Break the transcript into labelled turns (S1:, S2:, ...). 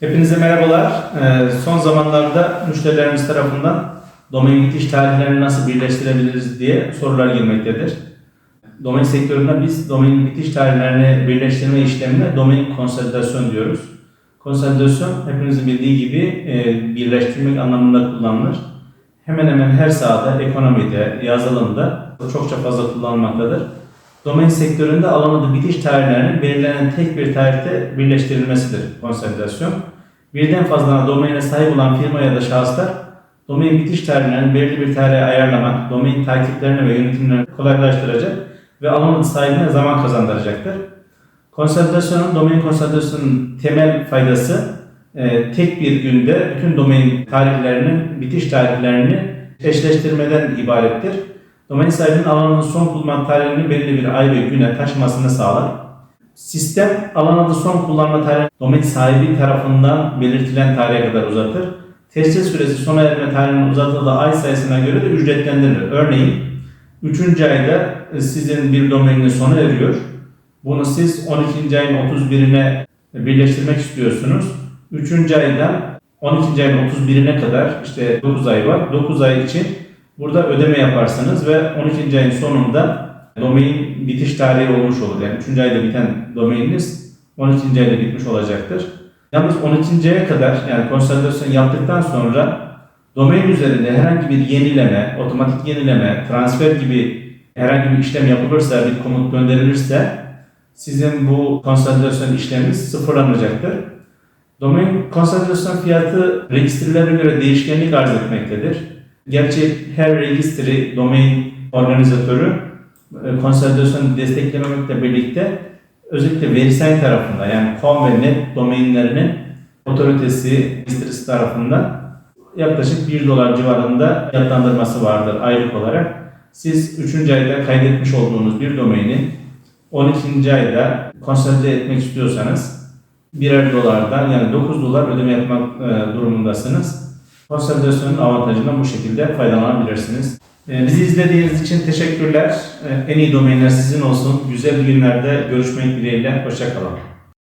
S1: Hepinize merhabalar. Ee, son zamanlarda müşterilerimiz tarafından domain bitiş tarihlerini nasıl birleştirebiliriz diye sorular gelmektedir. Domain sektöründe biz domain bitiş tarihlerini birleştirme işlemine domain konsolidasyon diyoruz. Konsolidasyon hepinizin bildiği gibi e, birleştirmek anlamında kullanılır. Hemen hemen her sahada, ekonomide, yazılımda çokça fazla kullanılmaktadır. Domain sektöründe alan adı bitiş tarihlerinin belirlenen tek bir tarihte birleştirilmesidir konsolidasyon. Birden fazla domaine sahip olan firma ya da şahıslar domain bitiş tarihlerini belirli bir tarihe ayarlamak, domain takiplerini ve yönetimlerini kolaylaştıracak ve alan adı sahibine zaman kazandıracaktır. Konsolidasyonun, domain konsolidasyonunun temel faydası e, tek bir günde bütün domain tarihlerinin, bitiş tarihlerini eşleştirmeden ibarettir. Domain sahibinin alanının son kullanma tarihini belli bir ay ve güne taşımasını sağlar. Sistem alan adı son kullanma tarihi domain sahibi tarafından belirtilen tarihe kadar uzatır. Tescil süresi sona erme tarihinin uzatıldığı ay sayısına göre de ücretlendirilir. Örneğin 3. ayda e, sizin bir domaininiz sona eriyor. Bunu siz 12. ayın 31'ine birleştirmek istiyorsunuz. 3. aydan 12. ayın 31'ine kadar işte 9 ay var. 9 ay için burada ödeme yaparsınız ve 12. ayın sonunda domain bitiş tarihi olmuş olur. Yani 3. ayda biten domaininiz 12. ayda bitmiş olacaktır. Yalnız 12. aya kadar yani konsolidasyon yaptıktan sonra domain üzerinde herhangi bir yenileme, otomatik yenileme, transfer gibi herhangi bir işlem yapılırsa, bir komut gönderilirse sizin bu konsolidasyon işleminiz sıfırlanacaktır. Domain konsolidasyon fiyatı registrelere göre değişkenlik arz etmektedir. Gerçi her registri, domain organizatörü e, konsolidasyonu desteklememekle birlikte özellikle VeriSign tarafında yani com ve net domainlerinin otoritesi, registrisi tarafından yaklaşık 1 dolar civarında fiyatlandırması vardır aylık olarak. Siz 3. ayda kaydetmiş olduğunuz bir domaini 12. ayda konsolide etmek istiyorsanız birer dolardan yani 9 dolar ödeme yapmak e, durumundasınız. Konsolidasyonun avantajından bu şekilde faydalanabilirsiniz. E, bizi izlediğiniz için teşekkürler. E, en iyi domainler sizin olsun. Güzel günlerde görüşmek dileğiyle. Hoşçakalın.